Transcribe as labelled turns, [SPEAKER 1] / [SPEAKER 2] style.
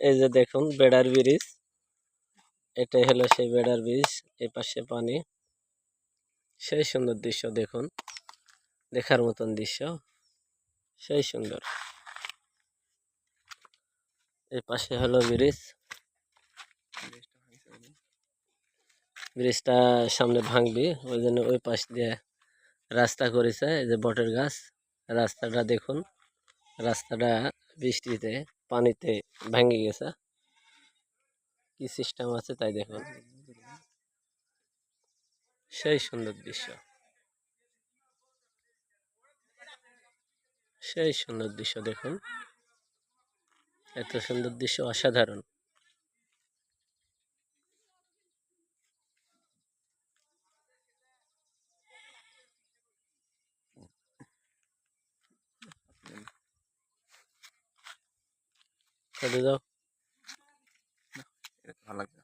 [SPEAKER 1] এই যে দেখুন, বেড়ার ব্রিজ। এটাই হলো সেই বেড়ার ব্রিজ এই পাশে পানি। সেই সুন্দর দৃশ্য দেখুন, দেখার মতন দৃশ্য। সেই সুন্দর। এই পাশে হলো ব্রিজ। ব্রিজটা সামনে ভাঙবি, ওই জন্য ওই পাশ দিয়ে রাস্তা করেছে, এই যে বটের গাছ। রাস্তাটা দেখুন। রাস্তাটা বৃষ্টিতে, পানিতে ভেঙে গেছে। কি সিস্টেম আছে তাই দেখুন। সেই সুন্দর দৃশ্য। সেই সুন্দর দৃশ্য দেখুন। এত সুন্দর দৃশ্য অসাধারণ।
[SPEAKER 2] ভালো লাগছে